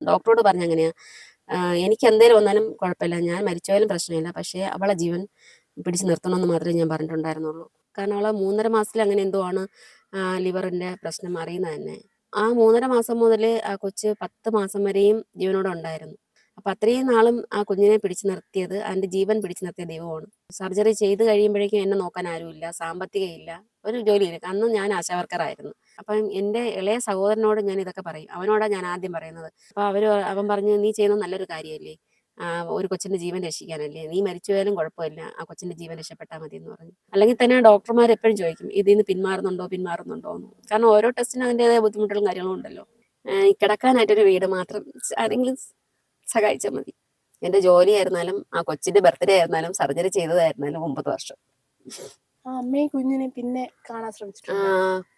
ഡോക്ടറോട് പറഞ്ഞ അങ്ങനെയാ എനിക്ക് എന്തേലും വന്നാലും കുഴപ്പമില്ല ഞാൻ മരിച്ചാലും പ്രശ്നമില്ല പക്ഷേ അവളെ ജീവൻ പിടിച്ചു നിർത്തണമെന്ന് മാത്രമേ ഞാൻ പറഞ്ഞിട്ടുണ്ടായിരുന്നുള്ളൂ. കാരണം അവളെ മൂന്നര മാസത്തിൽ അങ്ങനെ എന്തോ ആണ് ലിവറിന്റെ പ്രശ്നം അറിയുന്നത് തന്നെ. ആ മൂന്നര മാസം മുതൽ ആ കൊച്ച് പത്ത് മാസം വരെയും ജീവനോടെ ഉണ്ടായിരുന്നു. അപ്പൊ അത്രയും നാളും ആ കുഞ്ഞിനെ പിടിച്ചു നിർത്തിയത് അതിന്റെ ജീവൻ പിടിച്ചു നിർത്തിയ ദൈവമാണ്. സർജറി ചെയ്ത് കഴിയുമ്പോഴേക്കും എന്നെ നോക്കാൻ ആരുമില്ല സാമ്പത്തിക ഇല്ല ഒരു ജോലിയില്ല അന്ന് ഞാൻ ആശാവർക്കറായിരുന്നു അപ്പം എന്റെ ഇളയ സഹോദരനോട് ഞാൻ ഇതൊക്കെ പറയും. അവനോടാണ് ഞാൻ ആദ്യം പറയുന്നത്. അപ്പോൾ അവർ അവൻ പറഞ്ഞു നീ ചെയ്യുന്ന നല്ലൊരു കാര്യമല്ലേ? ഒരു കൊച്ചിന്റെ ജീവൻ രക്ഷിക്കാനല്ലേ? നീ മരിച്ചു പോയാലും കുഴപ്പമില്ല. ആ കൊച്ചിന്റെ ജീവൻ രക്ഷപ്പെട്ടാൽ മതി എന്ന് പറഞ്ഞു. അല്ലെങ്കിൽ തന്നെ ഡോക്ടർമാർ എപ്പോഴും ചോദിക്കും ഇതിൽ നിന്ന് പിന്മാറുന്നുണ്ടോ? പിന്മാറുന്നുണ്ടോ? എന്ന്. കാരണം ഓരോ ടെസ്റ്റിനും അതിന്റെതായ ബുദ്ധിമുട്ടുകളും കാര്യങ്ങളും ഉണ്ടല്ലോ. കിടക്കാനായിട്ടൊരു വീട് മാത്രം ആരെങ്കിലും സഹായിച്ചാൽ മതി. എന്റെ ജോലിയായിരുന്നാലും ആ കൊച്ചിന്റെ ബർത്ത്ഡേ ആയിരുന്നാലും സർജറി ചെയ്തതായിരുന്നാലും ഒമ്പത് വർഷം. ആ അമ്മയും കുഞ്ഞിനെ പിന്നെ കാണാൻ ആ, ശ്രമിച്ചിട്ടുണ്ട്.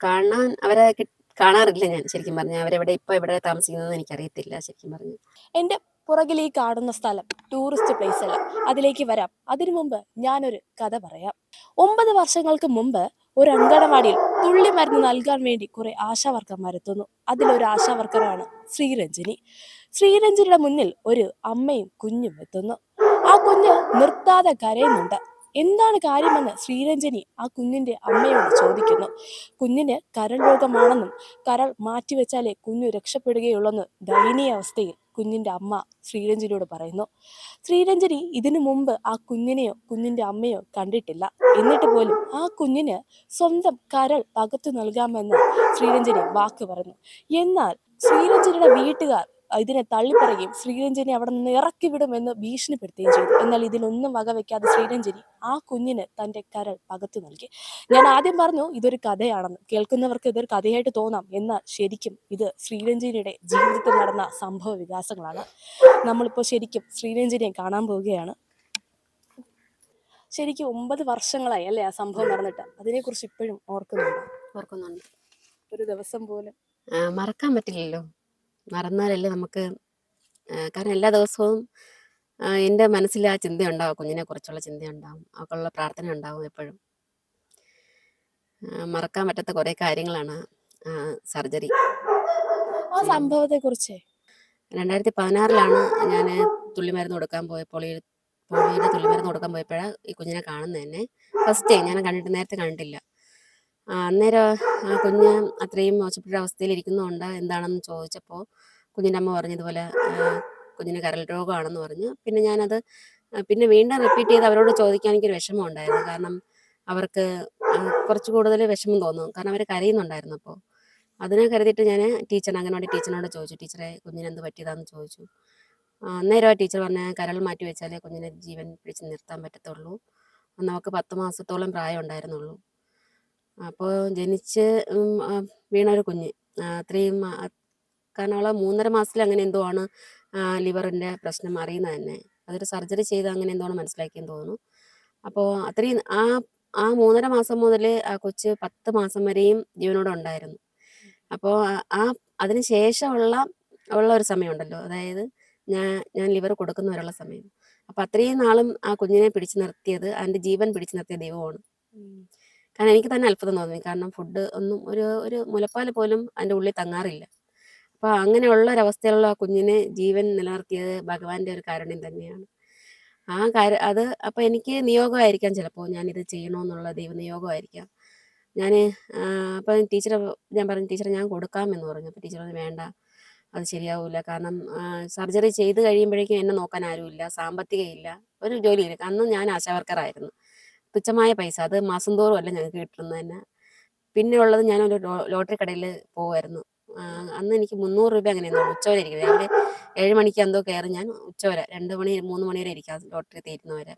കാണാൻ അവരെ കി- കാണാറില്ല ഞാൻ ശരിക്കും പറഞ്ഞു. അവരെവിടെ ഇപ്പൊ എവിടെ താമസിക്കുന്നതെന്ന് എനിക്കറിയത്തില്ല ശരിക്കും പറഞ്ഞു. എന്റെ പുറകിൽ ഈ കാണുന്ന സ്ഥലം ടൂറിസ്റ്റ് പ്ലേസ് അല്ല. അതിലേക്ക് വരാം. അതിനു മുമ്പ് ഞാനൊരു കഥ പറയാം. ഒമ്പത് വർഷങ്ങൾക്ക് മുമ്പ് ഒരു അങ്കണവാടിയിൽ തുള്ളി മരുന്ന് നൽകാൻ വേണ്ടി കുറെ ആശാവർക്കന്മാരെത്തുന്നു അതിലൊരു ആശാവർക്കറാണ് ശ്രീരഞ്ജിനി. ശ്രീരഞ്ജനിയുടെ മുന്നിൽ ഒരു അമ്മയും കുഞ്ഞും എത്തുന്നു. ആ കുഞ്ഞ് നിർത്താതെ കരയുന്നുണ്ട്. എന്താണ് കാര്യമെന്ന് ശ്രീരഞ്ജനി ആ കുഞ്ഞിന്റെ അമ്മയോട് ചോദിക്കുന്നു. കുഞ്ഞിന് കരൾ രോഗമാണെന്നും കരൾ മാറ്റിവെച്ചാലേ കുഞ്ഞു രക്ഷപ്പെടുകയുള്ളെന്ന് ദയനീയ അവസ്ഥയിൽ കുഞ്ഞിന്റെ അമ്മ ശ്രീരഞ്ജനിയോട് പറയുന്നു. ശ്രീരഞ്ജനി ഇതിനു മുമ്പ് ആ കുഞ്ഞിനെയോ കുഞ്ഞിന്റെ അമ്മയോ കണ്ടിട്ടില്ല. എന്നിട്ട് പോലും ആ കുഞ്ഞിന് സ്വന്തം കരൾ പകത്തു നൽകാമെന്ന് ശ്രീരഞ്ജനി വാക്ക് പറഞ്ഞു. എന്നാൽ ശ്രീരഞ്ജനിയുടെ വീട്ടുകാർ ഇതിനെ തള്ളിപ്പറയുകയും ശ്രീരഞ്ജനി അവിടെ നിന്ന് ഇറക്കി വിടുമെന്ന് ഭീഷണിപ്പെടുത്തുകയും ചെയ്തു. എന്നാൽ ഇതിലൊന്നും വകവെക്കാതെ ശ്രീരഞ്ജനി ആ കുഞ്ഞിന് തന്റെ കരൾ പകത്തു നൽകി. ഞാൻ ആദ്യം പറഞ്ഞു ഇതൊരു കഥയാണെന്ന്. കേൾക്കുന്നവർക്ക് ഇതൊരു കഥയായിട്ട് തോന്നാം. എന്നാൽ ശരിക്കും ഇത് ശ്രീരഞ്ജനിയുടെ ജീവിതത്തിൽ നടന്ന സംഭവ വികാസങ്ങളാണ്. നമ്മളിപ്പോൾ ശരിക്കും ശ്രീരഞ്ജനിയെ കാണാൻ പോവുകയാണ്. ശരിക്കും ഒമ്പത് വർഷങ്ങളായി അല്ലേ ആ സംഭവം നടന്നിട്ട്? അതിനെക്കുറിച്ച് ഇപ്പോഴും ഓർക്കുന്നുണ്ട്? ഓർക്കുന്നുണ്ട്. ഒരു ദിവസം പോലും. മറക്കാൻ പറ്റില്ലല്ലോ. മറന്നാലല്ലേ നമുക്ക് കാരണം എല്ലാ ദിവസവും എന്റെ മനസ്സിൽ ആ ചിന്ത ഉണ്ടാവും കുഞ്ഞിനെ കുറിച്ചുള്ള ചിന്ത ഉണ്ടാവും അവൾക്കുള്ള പ്രാർത്ഥന ഉണ്ടാവും എപ്പോഴും. മറക്കാൻ പറ്റാത്ത കുറേ കാര്യങ്ങളാണ് സർജറി. ആ സംഭവത്തെ കുറിച്ച് രണ്ടായിരത്തി പതിനാറിലാണ് ഞാൻ തുള്ളിമരുന്ന് കൊടുക്കാൻ പോയപ്പോൾ പോളിയോ പോളിയോയുടെ തുള്ളിമരുന്ന് കൊടുക്കാൻ പോയപ്പോഴാണ് ഈ കുഞ്ഞിനെ കാണുന്നത് തന്നെ ഫസ്റ്റ് ഞാൻ കണ്ടിട്ട് നേരത്തെ കണ്ടിട്ടില്ല. അന്നേരം കുഞ്ഞ് അത്രയും മോശപ്പെട്ട അവസ്ഥയിൽ എന്താണെന്ന് ചോദിച്ചപ്പോൾ കുഞ്ഞിന്റെ അമ്മ പറഞ്ഞതുപോലെ കുഞ്ഞിന് കരൽ രോഗമാണെന്ന് പറഞ്ഞു. പിന്നെ ഞാനത് പിന്നെ വീണ്ടും റിപ്പീറ്റ് ചെയ്ത് അവരോട് ചോദിക്കാൻ എനിക്കൊരു വിഷമം ഉണ്ടായിരുന്നു കാരണം അവർക്ക് കുറച്ച് കൂടുതൽ വിഷമം തോന്നും. കാരണം അവർ കരയുന്നുണ്ടായിരുന്നു അപ്പോൾ അതിനെ കരുതിയിട്ട് ഞാൻ ടീച്ചർ അങ്ങനോട് ടീച്ചറിനോട് ചോദിച്ചു. ടീച്ചറെ കുഞ്ഞിനെന്ത് പറ്റിയതാണെന്ന് ചോദിച്ചു. അന്നേരം ടീച്ചർ പറഞ്ഞ കരൾ മാറ്റി വെച്ചാലേ കുഞ്ഞിനെ ജീവൻ പിടിച്ച് നിർത്താൻ പറ്റത്തുള്ളൂ. നമുക്ക് പത്ത് മാസത്തോളം പ്രായം ഉണ്ടായിരുന്നുള്ളൂ അപ്പോൾ ജനിച്ച് വീണ ഒരു കുഞ്ഞ്. അത്രയും കാരണമുള്ള കാരണം മൂന്നര മാസത്തിൽ അങ്ങനെ എന്തോ ആണ് ലിവറിന്റെ പ്രശ്നം അറിയുന്നത് തന്നെ. അതൊരു സർജറി ചെയ്ത് അങ്ങനെ എന്തോ ആണ് മനസ്സിലാക്കിയെന്ന് തോന്നുന്നു. അപ്പോൾ അത്രയും ആ ആ മൂന്നര മാസം മുതൽ ആ കൊച്ച് പത്ത് മാസം വരെയും ജീവനോട് ഉണ്ടായിരുന്നു. അപ്പോൾ ആ അതിന് ശേഷമുള്ള ഉള്ള ഒരു സമയമുണ്ടല്ലോ. അതായത് ഞാൻ ഞാൻ ലിവർ കൊടുക്കുന്നവരുള്ള സമയം. അപ്പം അത്രയും നാളും ആ കുഞ്ഞിനെ പിടിച്ചു നിർത്തിയത് അതിന്റെ ജീവൻ പിടിച്ചു നിർത്തിയ ദൈവമാണ്. കാരണം എനിക്ക് തന്നെ അത്ഭുതം തോന്നി. കാരണം ഫുഡ് ഒന്നും ഒരു ഒരു മുലപ്പാൽ പോലും അതിന്റെ ഉള്ളിൽ തങ്ങാറില്ല. അപ്പോൾ അങ്ങനെയുള്ള ഒരവസ്ഥയിലുള്ള ആ കുഞ്ഞിനെ ജീവൻ നിലനിർത്തിയത് ഭഗവാന്റെ ഒരു കാരുണ്യം തന്നെയാണ്. ആ കാര്യം അത് അപ്പോൾ എനിക്ക് നിയോഗമായിരിക്കാം ചിലപ്പോൾ ഞാനിത് ചെയ്യണമെന്നുള്ള ദൈവനിയോഗമായിരിക്കാം. ഞാൻ അപ്പം ടീച്ചർ ഞാൻ പറഞ്ഞു ടീച്ചർ ഞാൻ കൊടുക്കാമെന്ന് പറഞ്ഞു. അപ്പോൾ ടീച്ചർ പറഞ്ഞു വേണ്ട അത് ശരിയാവില്ല കാരണം സർജറി ചെയ്ത് കഴിയുമ്പോഴേക്കും എന്നെ നോക്കാൻ ആരുമില്ല സാമ്പത്തിക ഇല്ല ഒരു ജോലിയില്ല. അന്ന് ഞാൻ ആശാവർക്കറായിരുന്നു. തുച്ഛമായ പൈസ. അത് മാസം തോറും അല്ല ഞങ്ങൾക്ക് കിട്ടുന്നത് തന്നെ. പിന്നെ ഉള്ളത് ഞാനൊരു ലോട്ടറി കടയിൽ പോകുമായിരുന്നു അന്ന് എനിക്ക് മുന്നൂറ് രൂപ അങ്ങനെ ഉച്ചവരെ ഇരിക്കും. രാവിലെ ഏഴ് മണിക്ക് എന്തോ കയറി ഞാൻ ഉച്ചവരെ രണ്ട് മണി മൂന്ന് മണി വരെ ഇരിക്കാം ലോട്ടറി തീരുന്നവരെ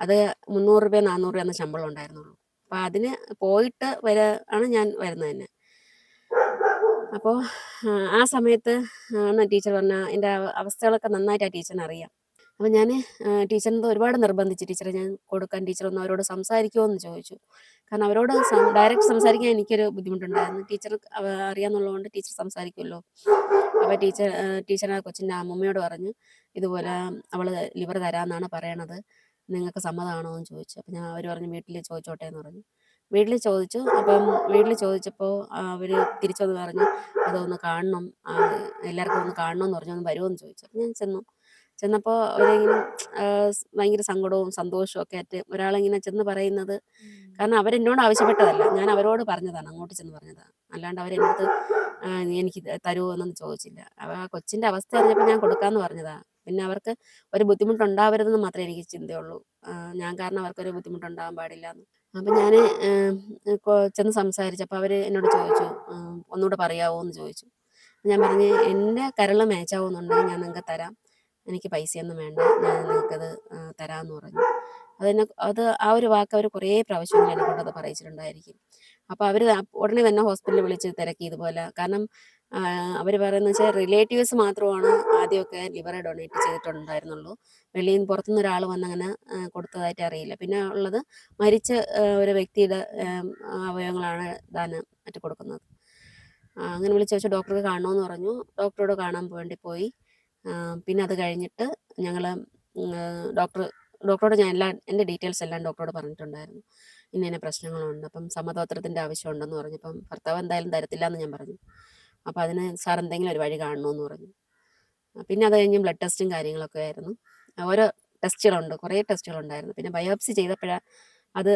അത് മുന്നൂറ് രൂപ നാനൂറ് രൂപ എന്ന ശമ്പളം ഉണ്ടായിരുന്നുള്ളൂ. അപ്പം അതിന് പോയിട്ട് വരെ ആണ് ഞാൻ വരുന്നത് തന്നെ. അപ്പോൾ ആ സമയത്ത് ആണ് ടീച്ചർ പറഞ്ഞ എന്റെ അവസ്ഥകളൊക്കെ നന്നായിട്ട് ആ ടീച്ചറിന് അറിയാം. അപ്പം ഞാൻ ടീച്ചറിന് ഒരുപാട് നിർബന്ധിച്ച്. ടീച്ചറെ ഞാൻ കൊടുക്കാൻ ടീച്ചർ ഒന്ന് അവരോട് സംസാരിക്കുമോ എന്ന് ചോദിച്ചു. കാരണം അവരോട് ഡയറക്റ്റ് സംസാരിക്കാൻ എനിക്കൊരു ബുദ്ധിമുട്ടുണ്ടായിരുന്നു. ടീച്ചർ അറിയാമെന്നുള്ളതുകൊണ്ട് ടീച്ചർ സംസാരിക്കുമല്ലോ അപ്പോൾ ടീച്ചർ ടീച്ചർ ആ കൊച്ചിന്റെ അമ്മമ്മയോട് പറഞ്ഞു ഇതുപോലെ അവൾ ലിവർ തരാമെന്നാണ് പറയണത്. നിങ്ങൾക്ക് സമ്മതമാണോ എന്ന് ചോദിച്ചു. അപ്പം ഞാൻ അവർ പറഞ്ഞു വീട്ടിൽ ചോദിച്ചോട്ടെ എന്ന് പറഞ്ഞു. വീട്ടിൽ ചോദിച്ചു. അപ്പം വീട്ടിൽ ചോദിച്ചപ്പോൾ അവർ തിരിച്ചൊന്ന് പറഞ്ഞു അതൊന്ന് കാണണം. എല്ലാവർക്കും ഒന്ന് കാണണമെന്ന് പറഞ്ഞു ഒന്ന് വരുമോ എന്ന് ചോദിച്ചു. അപ്പം ഞാൻ ചെന്നു. ചെന്നപ്പോൾ അവരിങ്ങനെ ഭയങ്കര സങ്കടവും സന്തോഷവും ഒക്കെ ആയിട്ട് ഒരാളിങ്ങനെ ചെന്ന് പറയുന്നത് കാരണം അവരെന്നോട് ആവശ്യപ്പെട്ടതല്ല. ഞാൻ അവരോട് പറഞ്ഞതാണ് അങ്ങോട്ട് ചെന്ന് പറഞ്ഞതാണ്. അല്ലാണ്ട് അവരെന്നോട് എനിക്ക് തരുമോ എന്നൊന്നും ചോദിച്ചില്ല. അവ ആ കൊച്ചിന്റെ അവസ്ഥ അറിഞ്ഞപ്പോൾ ഞാൻ കൊടുക്കാന്ന് പറഞ്ഞതാ. പിന്നെ അവർക്ക് ഒരു ബുദ്ധിമുട്ടുണ്ടാവരുതെന്ന് മാത്രമേ എനിക്ക് ചിന്തയുള്ളൂ. ഞാൻ കാരണം അവർക്കൊരു ബുദ്ധിമുട്ടുണ്ടാകാൻ പാടില്ല എന്ന് അപ്പം ഞാൻ ചെന്ന് സംസാരിച്ചപ്പോൾ അവർ എന്നോട് ചോദിച്ചു ഒന്നുകൂടെ പറയാവോ എന്ന് ചോദിച്ചു. ഞാൻ പറഞ്ഞു എന്റെ കരൾ മേച്ചാവുന്നുണ്ടെങ്കിൽ ഞാൻ നിങ്ങൾക്ക് തരാം. എനിക്ക് പൈസയൊന്നും വേണ്ട. ഞാൻ നിങ്ങൾക്കത് തരാമെന്ന് പറഞ്ഞു. അതിനെ അത് ആ ഒരു വാക്ക് അവർ കുറേ പ്രാവശ്യങ്ങൾ എന്നെ കൊണ്ടത് പറയിച്ചിട്ടുണ്ടായിരിക്കും. അപ്പോൾ അവർ ഉടനെ തന്നെ ഹോസ്പിറ്റലിൽ വിളിച്ച് തിരക്കി ഇതുപോലെ. കാരണം അവർ പറയുന്നത് വെച്ചാൽ റിലേറ്റീവ്സ് മാത്രമാണ് ആദ്യമൊക്കെ ലിവർ ഡൊണേറ്റ് ചെയ്തിട്ടുണ്ടായിരുന്നുള്ളൂ. വെളിയിൽ നിന്ന് പുറത്തുനിന്ന് ഒരാൾ വന്ന് അങ്ങനെ കൊടുത്തതായിട്ട് അറിയില്ല. പിന്നെ ഉള്ളത് മരിച്ച ഒരു വ്യക്തിയുടെ അവയവങ്ങളാണ് ദാനം മറ്റു കൊടുക്കുന്നത്. അങ്ങനെ വിളിച്ച് വെച്ച് ഡോക്ടർക്ക് കാണണമെന്ന് പറഞ്ഞു. ഡോക്ടറോട് കാണാൻ വേണ്ടി പോയി. പിന്നെ അത് കഴിഞ്ഞിട്ട് ഞങ്ങൾ ഡോക്ടർ ഡോക്ടറോട് ഞാൻ എല്ലാം എന്റെ ഡീറ്റെയിൽസ് എല്ലാം ഡോക്ടറോട് പറഞ്ഞിട്ടുണ്ടായിരുന്നു. ഇന്ന ഇന്ന പ്രശ്നങ്ങളുണ്ട് അപ്പം സമ്മതപത്രത്തിന്റെ ആവശ്യമുണ്ടെന്ന് പറഞ്ഞപ്പം ഭർത്താവ് എന്തായാലും തരത്തില്ല എന്ന് ഞാൻ പറഞ്ഞു. അപ്പം അതിന് സാർ എന്തെങ്കിലും ഒരു വഴി കാണണമെന്ന് പറഞ്ഞു. പിന്നെ അത് കഴിഞ്ഞ് ബ്ലഡ് ടെസ്റ്റും കാര്യങ്ങളൊക്കെ ആയിരുന്നു. ഓരോ ടെസ്റ്റുകളുണ്ട് കുറേ ടെസ്റ്റുകളുണ്ടായിരുന്നു. പിന്നെ ബയോപ്സി ചെയ്തപ്പോഴാണ് അത്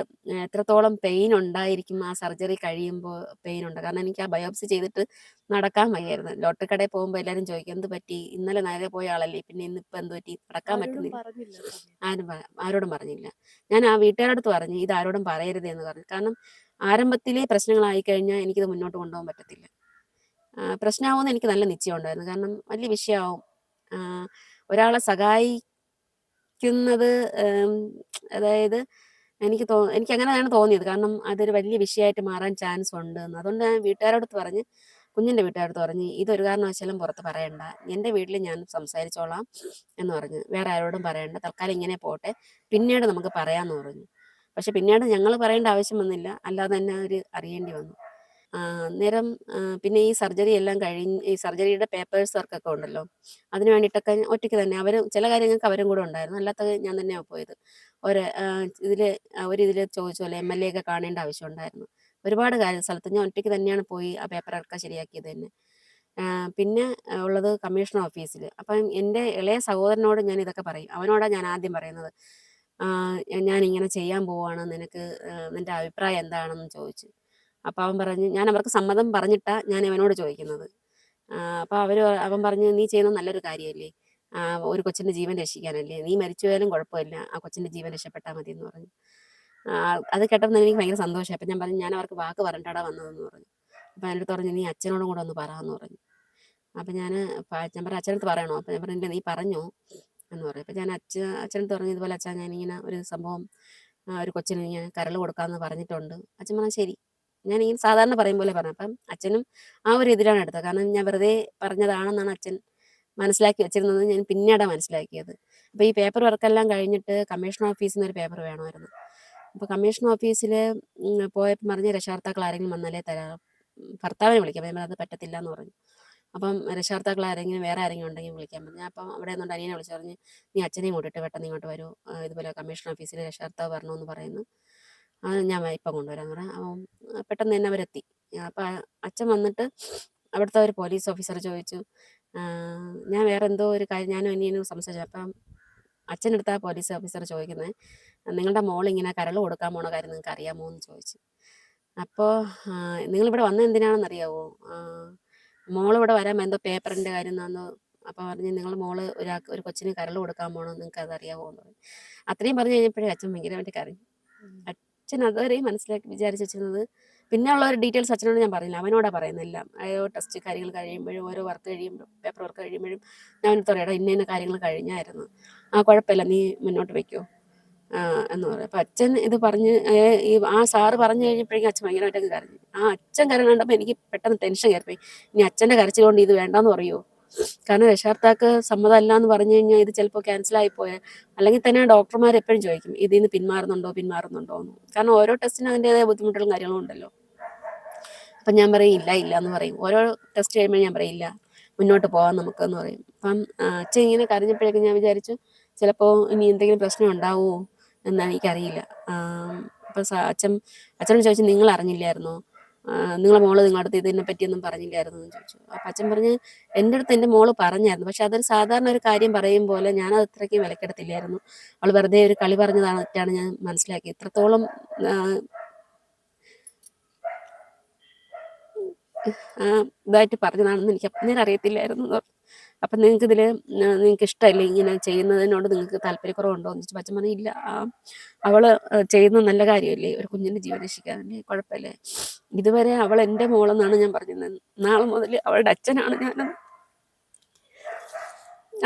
എത്രത്തോളം പെയിൻ ഉണ്ടായിരിക്കും ആ സർജറി കഴിയുമ്പോൾ പെയിൻ ഉണ്ട്. കാരണം എനിക്ക് ആ ബയോപ്സി ചെയ്തിട്ട് നടക്കാൻ വയ്യായിരുന്നു. ലോട്ടറി കടയിൽ പോകുമ്പോൾ എല്ലാവരും ചോദിക്കും എന്ത് പറ്റി? ഇന്നലെ നേരെ പോയ ആളല്ലേ? പിന്നെ ഇന്നിപ്പോൾ എന്ത് പറ്റി? നടക്കാൻ പറ്റുന്നില്ല. ആരും ആരോടും പറഞ്ഞില്ല. ഞാൻ ആ വീട്ടുകാരടുത്ത് പറഞ്ഞു ഇത് ആരോടും പറയരുത് എന്ന് പറഞ്ഞു. കാരണം ആരംഭത്തിലെ പ്രശ്നങ്ങളായി കഴിഞ്ഞാൽ എനിക്കിത് മുന്നോട്ട് കൊണ്ടുപോകാൻ പറ്റത്തില്ല. പ്രശ്നമാവുമെന്ന് എനിക്ക് നല്ല നിശ്ചയം ഉണ്ടായിരുന്നു കാരണം വലിയ വിഷയമാവും ഒരാളെ സഹായിക്കുന്നത് അതായത് എനിക്ക് തോ എനിക്ക് അങ്ങനെയാണ് തോന്നിയത്. കാരണം അതൊരു വലിയ വിഷയമായിട്ട് മാറാൻ ചാൻസ് ഉണ്ട് എന്ന്. അതുകൊണ്ട് ഞാൻ വീട്ടുകാരോടത്ത് പറഞ്ഞ് കുഞ്ഞിന്റെ വീട്ടുകാരടുത്ത് പറഞ്ഞ് ഇതൊരു കാരണവശാലും പുറത്ത് പറയണ്ട. എന്റെ വീട്ടിൽ ഞാൻ സംസാരിച്ചോളാം എന്ന് പറഞ്ഞു. വേറെ ആരോടും പറയണ്ട. തൽക്കാലം ഇങ്ങനെ പോട്ടെ. പിന്നീട് നമുക്ക് പറയാമെന്ന് പറഞ്ഞു. പക്ഷെ പിന്നീട് ഞങ്ങൾ പറയേണ്ട ആവശ്യം വന്നില്ല. അല്ലാതെ തന്നെ അവർ അറിയേണ്ടി വന്നു. നേരം പിന്നെ ഈ സർജറി എല്ലാം കഴിഞ്ഞ് ഈ സർജറിയുടെ പേപ്പേഴ്സ് വർക്കൊക്കെ ഉണ്ടല്ലോ. അതിന് വേണ്ടിയിട്ടൊക്കെ ഒറ്റയ്ക്ക് തന്നെ അവർ ചില കാര്യങ്ങൾക്ക് അവരും കൂടെ ഉണ്ടായിരുന്നു. അല്ലാത്ത ഞാൻ തന്നെയാണ് പോയത്. ഒരു ഇതിൽ അവരിതിൽ ചോദിച്ചോലെ എം എൽ എ ഒക്കെ കാണേണ്ട ആവശ്യം ഉണ്ടായിരുന്നു ഒരുപാട് കാര്യം സ്ഥലത്ത് ഞാൻ ഒറ്റയ്ക്ക് തന്നെയാണ് പോയി ആ പേപ്പറൊക്കെ ശരിയാക്കിയത് തന്നെ. പിന്നെ ഉള്ളത് കമ്മീഷൻ ഓഫീസിൽ അപ്പം എന്റെ ഇളയ സഹോദരനോട് ഞാൻ ഇതൊക്കെ പറയും. അവനോടാണ് ഞാൻ ആദ്യം പറയുന്നത്. ഞാൻ ഇങ്ങനെ ചെയ്യാൻ പോവാണ് നിനക്ക് നിന്റെ അഭിപ്രായം എന്താണെന്ന് ചോദിച്ചു. അപ്പം അവൻ പറഞ്ഞു ഞാൻ അവർക്ക് സമ്മതം പറഞ്ഞിട്ടാണ് ഞാൻ അവനോട് ചോദിക്കുന്നത്. അപ്പം അവർ അവൻ പറഞ്ഞു നീ ചെയ്യുന്നത് നല്ലൊരു കാര്യമല്ലേ ഒരു കൊച്ചിന്റെ ജീവൻ രക്ഷിക്കാനല്ലേ? നീ മരിച്ചു പോയാലും കുഴപ്പമില്ല. ആ കൊച്ചിന്റെ ജീവൻ രക്ഷപ്പെട്ടാൽ മതി എന്ന് പറഞ്ഞു അത് കേട്ടപ്പോൾ എനിക്ക് ഭയങ്കര സന്തോഷം അപ്പം ഞാൻ പറഞ്ഞു ഞാൻ അവർക്ക് വാക്ക് പറഞ്ഞിട്ടാടാ വന്നതെന്ന് പറഞ്ഞു. അപ്പം എന്റെ അടുത്ത് പറഞ്ഞു നീ അച്ഛനോടും കൂടെ ഒന്ന് പറയാമെന്ന് പറഞ്ഞു. അപ്പം ഞാൻ ഞാൻ പറഞ്ഞു അച്ഛനടുത്ത് പറയണോ? അപ്പം ഞാൻ പറഞ്ഞു "ഇല്ല, നീ പറഞ്ഞോ എന്ന് പറയും അപ്പം ഞാൻ അച്ഛ അച്ഛനടുത്ത് പറഞ്ഞു ഇതുപോലെ അച്ഛാ ഞാൻ ഞാനിങ്ങനെ ഒരു സംഭവം ഒരു കൊച്ചിന് ഞാൻ കരൾ കൊടുക്കാമെന്ന് പറഞ്ഞിട്ടുണ്ട്. അച്ഛൻ പറഞ്ഞാൽ ശരി. ഞാൻ ഇങ്ങനെ സാധാരണ പറയും പോലെ പറഞ്ഞു. അപ്പം അച്ഛനും ആ ഒരു ഇതിലാണ് എടുത്തത്. കാരണം ഞാൻ വെറുതെ പറഞ്ഞതാണെന്നാണ് അച്ഛൻ മനസ്സിലാക്കി വെച്ചിരുന്നത് ഞാൻ പിന്നീടാണ് മനസ്സിലാക്കിയത്. അപ്പോൾ ഈ പേപ്പർ വർക്കെല്ലാം കഴിഞ്ഞിട്ട് കമ്മീഷൻ ഓഫീസിൽ നിന്ന് ഒരു പേപ്പർ വേണമായിരുന്നു അപ്പോൾ കമ്മീഷൻ ഓഫീസിൽ പോയപ്പോൾ പറഞ്ഞ് രക്ഷകർത്താക്കൾ ആരെങ്കിലും വന്നാലേ തരാം. ഭർത്താവിനെ വിളിക്കാം. അപ്പം അത് പറ്റത്തില്ല എന്ന് പറഞ്ഞു. അപ്പം രക്ഷകർത്താക്കൾ ആരെങ്കിലും വേറെ ആരെങ്കിലും ഉണ്ടെങ്കിൽ വിളിക്കാൻ പറഞ്ഞു. അപ്പം അവിടെ നിന്നുകൊണ്ട് അനിയനെ വിളിച്ച് പറഞ്ഞ് നീ അച്ഛനെയും കൂട്ടിയിട്ട് പെട്ടെന്ന് ഇങ്ങോട്ട് വരൂ. ഇതുപോലെ കമ്മീഷൻ ഓഫീസിൽ രക്ഷകർത്താവ് വരണമെന്ന് പറയുന്നു. അത് ഞാൻ ഇപ്പം കൊണ്ടുവരാന്ന് പറയാം അപ്പം പെട്ടെന്ന് തന്നെ അവരെത്തി. അപ്പം അച്ഛൻ വന്നിട്ട് അവിടുത്തെ ഒരു പോലീസ് ഓഫീസർ ചോദിച്ചു ഞാൻ വേറെ എന്തോ ഒരു കാര്യം ഞാനും അനിയനും സംസാരിച്ചു. അപ്പം അച്ഛനടുത്ത ആ പോലീസ് ഓഫീസർ ചോദിക്കുന്നത് നിങ്ങളുടെ മോൾ ഇങ്ങനെ കരൾ കൊടുക്കാൻ പോണ കാര്യം നിങ്ങൾക്ക് അറിയാമോ എന്ന് ചോദിച്ചു. അപ്പോൾ നിങ്ങളിവിടെ വന്നത് എന്തിനാണെന്ന് അറിയാവോ മോളിവിടെ ഇവിടെ വരാൻ എന്തോ പേപ്പറിന്റെ കാര്യം എന്നാന്ന് അപ്പോൾ പറഞ്ഞ് നിങ്ങൾ മോൾ ഒരാൾക്ക് ഒരു കൊച്ചിന് കരൾ കൊടുക്കാൻ പോകണം നിങ്ങൾക്ക് അത് അറിയാവോ എന്ന് പറഞ്ഞു. അത്രയും പറഞ്ഞു കഴിഞ്ഞപ്പോഴേ അച്ഛൻ ഭയങ്കരമായിട്ട് കരഞ്ഞു. അച്ഛൻ അതുവരെയും മനസ്സിലാക്കി വിചാരിച്ചു വെച്ചിരുന്നത് പിന്നെ ഉള്ള ഒരു ഡീറ്റെയിൽസ് അച്ഛനോട് ഞാൻ പറയുന്നില്ല അവനോടാ പറയുന്നില്ല ഓരോ ടെസ്റ്റ് കാര്യങ്ങൾ കഴിയുമ്പോഴും ഓരോ വർക്ക് കഴിയുമ്പോഴും പേപ്പർ വർക്ക് കഴിയുമ്പോഴും ഞാൻ പറയാം ഇന്ന ഇന്ന കാര്യങ്ങൾ കഴിഞ്ഞായിരുന്നു. ആ കുഴപ്പമില്ല നീ മുന്നോട്ട് വെക്കോ എന്ന് പറയും. അപ്പം അച്ഛൻ ഇത് പറഞ്ഞ് ഈ ആ സാറ് പറഞ്ഞു കഴിഞ്ഞപ്പോഴേക്കും അച്ഛൻ ഭയങ്കരമായിട്ടൊക്കെ കരഞ്ഞു. ആ അച്ഛൻ കരഞ്ഞ കണ്ടപ്പോൾ എനിക്ക് പെട്ടെന്ന് ടെൻഷൻ കയറിപ്പോയി ഇനി അച്ഛന്റെ കരച്ചിലുകൊണ്ട് ഇത് വേണ്ടെന്ന് പറയുമോ കാരണം രക്ഷകർത്താക്ക് സമ്മതമല്ല എന്ന് പറഞ്ഞു കഴിഞ്ഞാൽ ഇത് ചിലപ്പോൾ ക്യാൻസലായി പോയാൽ അല്ലെങ്കിൽ തന്നെ ഡോക്ടർമാർ എപ്പോഴും ചോദിക്കും ഇതിൽ നിന്ന് പിന്മാറുന്നുണ്ടോ പിന്മാറുന്നുണ്ടോ? എന്ന്. കാരണം ഓരോ ടെസ്റ്റിനും അതിന്റെതായ ബുദ്ധിമുട്ടുകളും കാര്യങ്ങളും ഉണ്ടല്ലോ. അപ്പം ഞാൻ പറയും ഇല്ല ഇല്ല എന്ന് പറയും. ഓരോ ടെസ്റ്റ് കഴിയുമ്പോൾ ഞാൻ പറയില്ല മുന്നോട്ട് പോകാം നമുക്ക് എന്ന് പറയും. അപ്പം അച്ഛൻ ഇങ്ങനെ കരഞ്ഞപ്പോഴേക്കും ഞാൻ വിചാരിച്ചു ചിലപ്പോൾ ഇനി എന്തെങ്കിലും പ്രശ്നം ഉണ്ടാവുമോ എന്നാണ് എനിക്കറിയില്ല. അപ്പം അച്ഛൻ അച്ഛനോട് ചോദിച്ചു നിങ്ങൾ അറിഞ്ഞില്ലായിരുന്നോ? നിങ്ങളെ മോൾ നിങ്ങളുടെ അടുത്ത് ഇതിനെ പറ്റിയൊന്നും പറഞ്ഞില്ലായിരുന്നു എന്ന് ചോദിച്ചു. അപ്പം അച്ഛൻ പറഞ്ഞ് എന്റെ അടുത്ത് എന്റെ മോൾ പറഞ്ഞായിരുന്നു. പക്ഷെ അതൊരു സാധാരണ ഒരു കാര്യം പറയും പോലെ ഞാനത് അത്രയ്ക്ക് വിലക്കെടുത്തില്ലായിരുന്നു. അവൾ വെറുതെ ഒരു കളി പറഞ്ഞതായിട്ടാണ് ഞാൻ മനസ്സിലാക്കി ഇത്രത്തോളം ഇതായിട്ട് പറഞ്ഞതാണെന്ന് എനിക്ക് അന്നേരം അറിയത്തില്ലായിരുന്നു. അപ്പം നിങ്ങൾക്ക് ഇതിൽ നിങ്ങൾക്ക് ഇഷ്ടമല്ലേ ഇങ്ങനെ ചെയ്യുന്നതിനോട് നിങ്ങൾക്ക് താല്പര്യക്കുറവുണ്ടോ എന്ന് ചോദിച്ചു. അച്ഛൻ പറഞ്ഞു ഇല്ല അവൾ ചെയ്യുന്ന നല്ല കാര്യമല്ലേ ഒരു കുഞ്ഞിന്റെ ജീവൻ രക്ഷിക്കാനല്ലേ കുഴപ്പമില്ലേ. ഇതുവരെ അവൾ എന്റെ മോളെന്നാണ് ഞാൻ പറഞ്ഞത് നാളെ മുതൽ അവളുടെ അച്ഛനാണ് ഞാൻ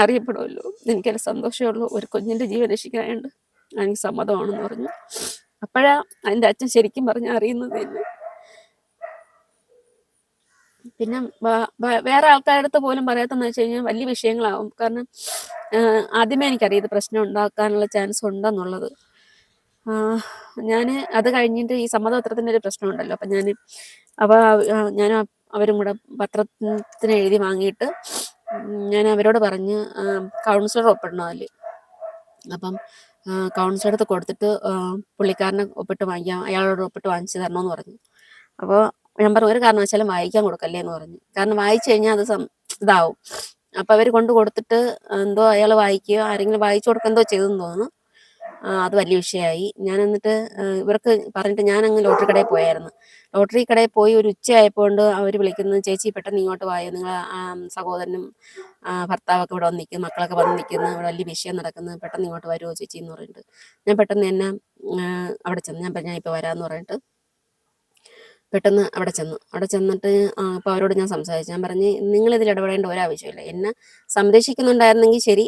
അറിയപ്പെടുമല്ലോ. എനിക്കൊരു സന്തോഷമേ ഉള്ളൂ ഒരു കുഞ്ഞിന്റെ ജീവൻ രക്ഷിക്കാനുണ്ട് എനിക്ക് സമ്മതമാണെന്ന് പറഞ്ഞു. അപ്പോഴാ അതിന്റെ അച്ഛൻ ശരിക്കും പറഞ്ഞ അറിയുന്നത് തന്നെ പിന്നെ വേറെ ആൾക്കാരുടെ അടുത്ത് പോലും പറയാത്തെന്ന് വെച്ച് കഴിഞ്ഞാൽ വലിയ വിഷയങ്ങളാവും. കാരണം ആദ്യമേ എനിക്കറിയാം ഇത് പ്രശ്നം ഉണ്ടാക്കാനുള്ള ചാൻസ് ഉണ്ടെന്നുള്ളത്. ഞാൻ അത് കഴിഞ്ഞിട്ട് ഈ സമ്മതപത്രത്തിന്റെ ഒരു പ്രശ്നം ഉണ്ടല്ലോ. അപ്പം ഞാൻ അവ ഞാൻ അവരും കൂടെ പത്രത്തിന് എഴുതി വാങ്ങിയിട്ട് ഞാൻ അവരോട് പറഞ്ഞ് കൗൺസിലർ ഒപ്പിടണം അതിൽ അപ്പം കൗൺസിലർ അടുത്ത് കൊടുത്തിട്ട് പുള്ളിക്കാരനെ ഒപ്പിട്ട് വാങ്ങിക്കാം അയാളോട് ഒപ്പിട്ട് വാങ്ങിച്ചു തരണമെന്ന് പറഞ്ഞു. അപ്പോൾ ഞാൻ പറഞ്ഞു ഒരു കാരണവശാലും വായിക്കാൻ കൊടുക്കല്ലേ എന്ന് പറഞ്ഞു. കാരണം വായിച്ചു കഴിഞ്ഞാൽ അത് ഇതാവും. അപ്പൊ അവർ കൊണ്ട് കൊടുത്തിട്ട് എന്തോ അയാൾ വായിക്കുകയോ ആരെങ്കിലും വായിച്ചു കൊടുക്കുക എന്തോ ചെയ്തെന്ന് തോന്നുന്നു. അത് വലിയ വിഷയമായി. ഞാൻ എന്നിട്ട് ഇവർക്ക് പറഞ്ഞിട്ട് ഞാൻ അങ്ങ് ലോട്ടറി കടയിൽ പോയായിരുന്നു. ലോട്ടറി കടയിൽ പോയി ഒരു ഉച്ചയായപ്പോൾ അവർ വിളിക്കുന്നത് ചേച്ചി പെട്ടെന്ന് ഇങ്ങോട്ട് വായോ? നിങ്ങൾ സഹോദരനും ഭർത്താവൊക്കെ ഇവിടെ വന്ന് മക്കളൊക്കെ വന്ന് നിൽക്കുന്നു ഇവിടെ വലിയ വിഷയം നടക്കുന്നു പെട്ടെന്ന് ഇങ്ങോട്ട് വരുമോ ചേച്ചി? എന്ന് പറഞ്ഞിട്ട്. ഞാൻ പെട്ടെന്ന് എന്നെ അവിടെ ചെന്ന് ഞാൻ ഞാൻ ഇപ്പോൾ വരാമെന്ന് പറഞ്ഞിട്ട് പെട്ടെന്ന് അവിടെ ചെന്നു. അവിടെ ചെന്നിട്ട് അപ്പോൾ അവരോട് ഞാൻ സംസാരിച്ചു. ഞാൻ പറഞ്ഞ് നിങ്ങളിതിൽ ഇടപെടേണ്ട ഒരാവശ്യമില്ല. എന്നെ സംരക്ഷിക്കുന്നുണ്ടായിരുന്നെങ്കിൽ ശരി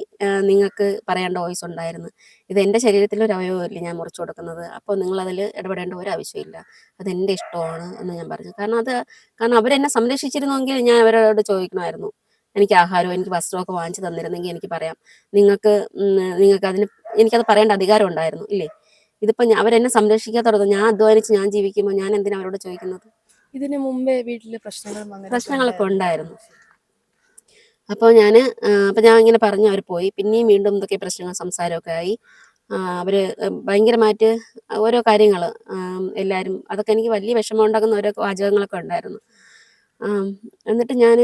നിങ്ങൾക്ക് പറയേണ്ട വോയിസ് ഉണ്ടായിരുന്നു. ഇത് എന്റെ ശരീരത്തിലെ ഒരു അവയവമല്ലേ ഞാൻ മുറിച്ചു കൊടുക്കുന്നത്. അപ്പോൾ നിങ്ങളതിൽ ഇടപെടേണ്ട ഒരാവശ്യമില്ല. അത് എന്റെ ഇഷ്ടമാണ് എന്ന് ഞാൻ പറഞ്ഞു. കാരണം അത് കാരണം അവരെന്നെ സംരക്ഷിച്ചിരുന്നെങ്കിൽ ഞാൻ അവരോട് ചോദിക്കണമായിരുന്നു. എനിക്ക് ആഹാരവും എനിക്ക് വസ്ത്രമൊക്കെ വാങ്ങിച്ചു തന്നിരുന്നെങ്കിൽ എനിക്ക് പറയാം. നിങ്ങൾക്ക് നിങ്ങൾക്ക് അതിന് എനിക്കത് പറയേണ്ട അധികാരം ഉണ്ടായിരുന്നു ഇല്ലേ? ഇതിപ്പോൾ ഞാൻ അവരെന്നെ സംരക്ഷിക്കാത്തടത്ത് ഞാൻ അധ്വാനിച്ച് ഞാൻ ജീവിക്കുമ്പോൾ ഞാൻ എന്തിനാ അവരോട് ചോദിക്കുന്നത്? ഇതിനു മുമ്പേ വീട്ടിൽ പ്രശ്നങ്ങൾ പ്രശ്നങ്ങളൊക്കെ ഉണ്ടായിരുന്നു. അപ്പോൾ ഞാൻ അപ്പോൾ ഞാൻ ഇങ്ങനെ പറഞ്ഞു അവർ പോയി. പിന്നെയും വീണ്ടും ഇതൊക്കെ പ്രശ്നങ്ങൾ സംസാരമൊക്കെ ആയി. അവർ ഭയങ്കരമായിട്ട് ഓരോ കാര്യങ്ങൾ എല്ലാവരും അതൊക്കെ എനിക്ക് വലിയ വിഷമം ഉണ്ടാക്കുന്ന ഓരോ വാചകങ്ങളൊക്കെ ഉണ്ടായിരുന്നു. എന്നിട്ട് ഞാൻ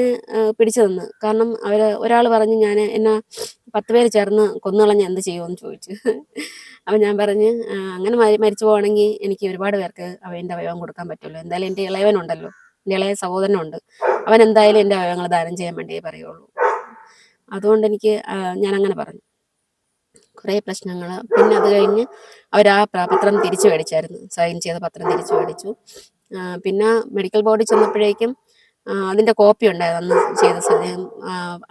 പിടിച്ചു നിന്ന്. കാരണം അവർ ഒരാൾ പറഞ്ഞു ഞാൻ എന്നെ പത്ത് പേര് ചേർന്ന് കൊന്നുകളഞ്ഞ് എന്ത് ചെയ്യുമെന്ന് ചോദിച്ചു. അപ്പം ഞാൻ പറഞ്ഞു "ആ, അങ്ങനെ മരി മരിച്ചു പോകണമെങ്കിൽ എനിക്ക് ഒരുപാട് പേർക്ക് അവന്റെ അവയവം കൊടുക്കാൻ പറ്റുമല്ലോ എന്തായാലും എന്റെ ഇളയവനുണ്ടല്ലോ. എന്റെ ഇളയ സഹോദരനുണ്ട്. അവൻ എന്തായാലും എന്റെ അവയവങ്ങൾ ദാനം ചെയ്യാൻ വേണ്ടിയേ പറയുള്ളൂ. അതുകൊണ്ട് എനിക്ക് ഞാൻ അങ്ങനെ പറഞ്ഞു. കുറേ പ്രശ്നങ്ങൾ പിന്നെ അത് കഴിഞ്ഞ് അവരാ ആ പത്രം തിരിച്ചു മേടിച്ചായിരുന്നു. സൈൻ ചെയ്ത പത്രം തിരിച്ചു മേടിച്ചു. പിന്നെ മെഡിക്കൽ ബോർഡിൽ ചെന്നപ്പോഴേക്കും അതിന്റെ കോപ്പി ഉണ്ടായിരുന്നു അന്ന് ചെയ്ത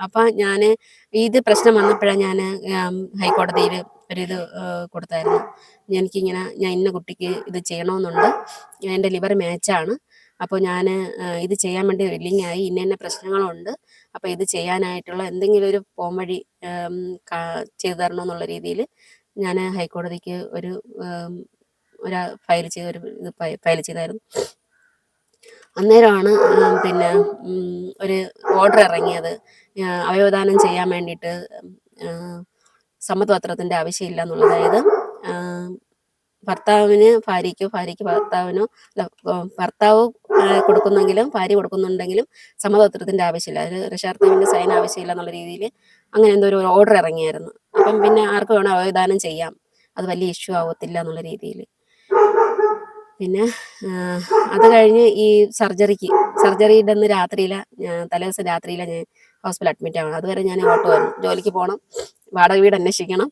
അപ്പം ഞാൻ ഇത് പ്രശ്നം വന്നപ്പോഴാണ് ഞാൻ ഹൈക്കോടതിയിൽ ഒരിത് കൊടുത്തായിരുന്നു. എനിക്കിങ്ങനെ ഞാൻ ഇന്ന കുട്ടിക്ക് ഇത് ചെയ്യണമെന്നുണ്ട് എന്റെ ലിവർ മാച്ചാണ്. അപ്പോൾ ഞാൻ ഇത് ചെയ്യാൻ വേണ്ടി വില്ലിങ് ആയി ഇന്ന ഇന്ന പ്രശ്നങ്ങളുണ്ട്. അപ്പോൾ ഇത് ചെയ്യാനായിട്ടുള്ള എന്തെങ്കിലും ഒരു പോം വഴി ചെയ്തു തരണമെന്നുള്ള രീതിയിൽ ഞാൻ ഹൈക്കോടതിക്ക് ഒരു ഒരു ഫയൽ ചെയ്ത ഒരു ഇത് ഫയൽ ചെയ്തായിരുന്നു. അന്നേരമാണ് പിന്നെ ഒരു ഓർഡർ ഇറങ്ങിയത്. അവയവദാനം ചെയ്യാൻ വേണ്ടിയിട്ട് സമ്മതപത്രത്തിന്റെ ആവശ്യമില്ല എന്നുള്ളത് അതായത് ഭർത്താവിന് ഭാര്യയ്ക്കോ ഭാര്യയ്ക്ക് ഭർത്താവിനോ ഭർത്താവ് കൊടുക്കുന്നെങ്കിലും ഭാര്യ കൊടുക്കുന്നുണ്ടെങ്കിലും സമ്മതപത്രത്തിന്റെ ആവശ്യമില്ല. അതിൽ രക്ഷാർത്താവിന്റെ സൈൻ ആവശ്യമില്ല എന്നുള്ള രീതിയിൽ അങ്ങനെ എന്തോ ഒരു ഓർഡർ ഇറങ്ങിയായിരുന്നു. അപ്പം പിന്നെ ആർക്ക് വേണം അവയവദാനം ചെയ്യാം. അത് വലിയ ഇഷ്യൂ ആവത്തില്ല എന്നുള്ള രീതിയിൽ. പിന്നെ അത് കഴിഞ്ഞ് ഈ സർജറിക്ക് സർജറിയുടെ അന്ന് രാത്രിയിലാണ് തലേദിവസം രാത്രിയിലാണ് ഞാൻ ഹോസ്പിറ്റൽ അഡ്മിറ്റ് ആവണം. അതുവരെ ഞാൻ ഓട്ടോ വരണം ജോലിക്ക് പോകണം വാടക വീട് അന്വേഷിക്കണം.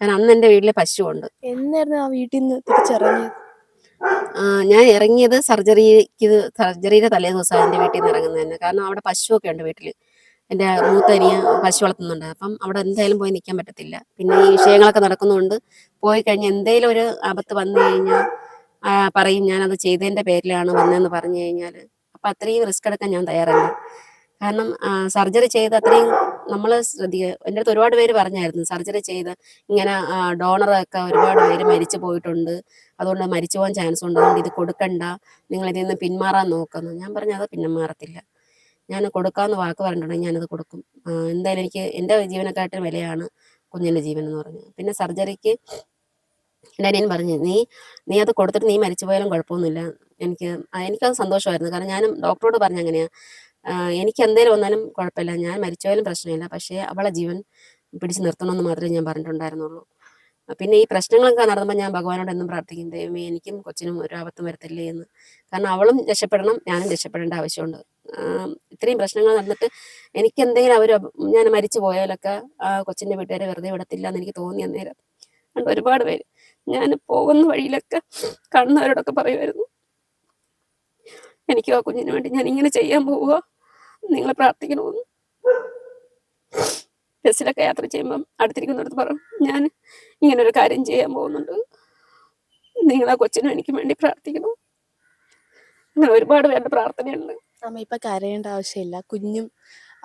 കാരണം അന്ന് എന്റെ വീട്ടിൽ പശുവുണ്ട്. എന്നായിരുന്നു ആ വീട്ടിൽ നിന്ന് തിരിച്ചിറങ്ങിയത് ഞാൻ ഇറങ്ങിയത് സർജറിക്ക് സർജറിയുടെ തലേ ദിവസമാണ് എന്റെ വീട്ടിൽ നിന്ന് ഇറങ്ങുന്നത് തന്നെ. കാരണം അവിടെ പശുവൊക്കെ ഉണ്ട് വീട്ടിൽ എന്റെ മൂത്തനിയ പശു വളർത്തുന്നുണ്ട്. അപ്പം അവിടെ എന്തായാലും പോയി നിൽക്കാൻ പറ്റത്തില്ല. പിന്നെ ഈ വിഷയങ്ങളൊക്കെ നടക്കുന്നുണ്ട് പോയി കഴിഞ്ഞാൽ എന്തെങ്കിലും ഒരു ആപത്ത് വന്നു കഴിഞ്ഞാൽ പറയും ഞാൻ അത് ചെയ്തതിന്റെ പേരിലാണ് വന്നതെന്ന് പറഞ്ഞു കഴിഞ്ഞാൽ അപ്പം അത്രയും റിസ്ക് എടുക്കാൻ ഞാൻ തയ്യാറല്ല. കാരണം സർജറി ചെയ്ത് അത്രയും നമ്മൾ ശ്രദ്ധിക്കുക എന്റെ അടുത്ത് ഒരുപാട് പേര് പറഞ്ഞായിരുന്നു സർജറി ചെയ്ത് ഇങ്ങനെ ഡോണറൊക്കെ ഒരുപാട് പേര് മരിച്ചു പോയിട്ടുണ്ട്. അതുകൊണ്ട് മരിച്ചു പോകാൻ ചാൻസ് ഉണ്ട്. അതുകൊണ്ട് ഇത് കൊടുക്കണ്ട. നിങ്ങൾ ഇതിൽ നിന്ന് പിന്മാറാൻ നോക്കുന്നു. ഞാൻ പറഞ്ഞു അത് പിന്മാറത്തില്ല ഞാൻ കൊടുക്കാമെന്ന് വാക്ക് പറഞ്ഞിട്ടുണ്ടെങ്കിൽ ഞാനത് കൊടുക്കും. എന്തായാലും എനിക്ക് എന്റെ ജീവനെക്കാട്ടും വിലയാണ് കുഞ്ഞിന്റെ ജീവൻ എന്ന് പറഞ്ഞു പിന്നെ സർജറിക്ക് എന്റെ പറഞ്ഞു നീ നീ അത് കൊടുത്തിട്ട് നീ മരിച്ചു പോയാലും കുഴപ്പമൊന്നുമില്ല. എനിക്ക് എനിക്കത് സന്തോഷമായിരുന്നു. കാരണം ഞാനും ഡോക്ടറോട് പറഞ്ഞു അങ്ങനെയാ. എനിക്ക് എന്തേലും വന്നാലും കുഴപ്പമില്ല. ഞാൻ മരിച്ചുപോയാലും പ്രശ്നമില്ല. പക്ഷേ അവളെ ജീവൻ പിടിച്ചു നിർത്തണമെന്ന് മാത്രമേ ഞാൻ പറഞ്ഞിട്ടുണ്ടായിരുന്നുള്ളൂ. പിന്നെ ഈ പ്രശ്നങ്ങളൊക്കെ നടന്നപ്പോൾ ഞാൻ ഭഗവാനോട് എന്നും പ്രാർത്ഥിക്കും ദൈവമേ എനിക്കും കൊച്ചിനും ഒരു ആപത്തും വരത്തില്ലേ എന്ന്. കാരണം അവളും രക്ഷപ്പെടണം ഞാനും രക്ഷപ്പെടേണ്ട ആവശ്യമുണ്ട്. ഇത്രയും പ്രശ്നങ്ങൾ നടന്നിട്ട് എനിക്ക് എന്തെങ്കിലും അവർ ഞാൻ മരിച്ചു പോയാലൊക്കെ കൊച്ചിന്റെ വീട്ടുകാരെ വെറുതെ വിടത്തില്ല എന്ന് എനിക്ക് തോന്നി അന്നേരം. ഒരുപാട് പേര് ഞാൻ പോകുന്ന വഴിയിലൊക്കെ കാണുന്നവരോടൊക്കെ പറയുമായിരുന്നു എനിക്ക് ആ കുഞ്ഞിന് വേണ്ടി ഞാൻ ഇങ്ങനെ ചെയ്യാൻ പോവുക നിങ്ങൾ പ്രാർത്ഥിക്കണമെന്ന്. ബസ്സിലൊക്കെ യാത്ര ചെയ്യുമ്പം അടുത്തിരിക്കുന്നവർക്ക് പറയും ഞാൻ ഇങ്ങനെ ഒരു കാര്യം ചെയ്യാൻ പോകുന്നുണ്ട്. നിങ്ങൾ ആ കൊച്ചിനും എനിക്ക് വേണ്ടി പ്രാർത്ഥിക്കണം അങ്ങനെ ഒരുപാട് പേരുടെ പ്രാർത്ഥനയുണ്ട്. അമ്മ ഇപ്പൊ കരയേണ്ട ആവശ്യമില്ല. കുഞ്ഞും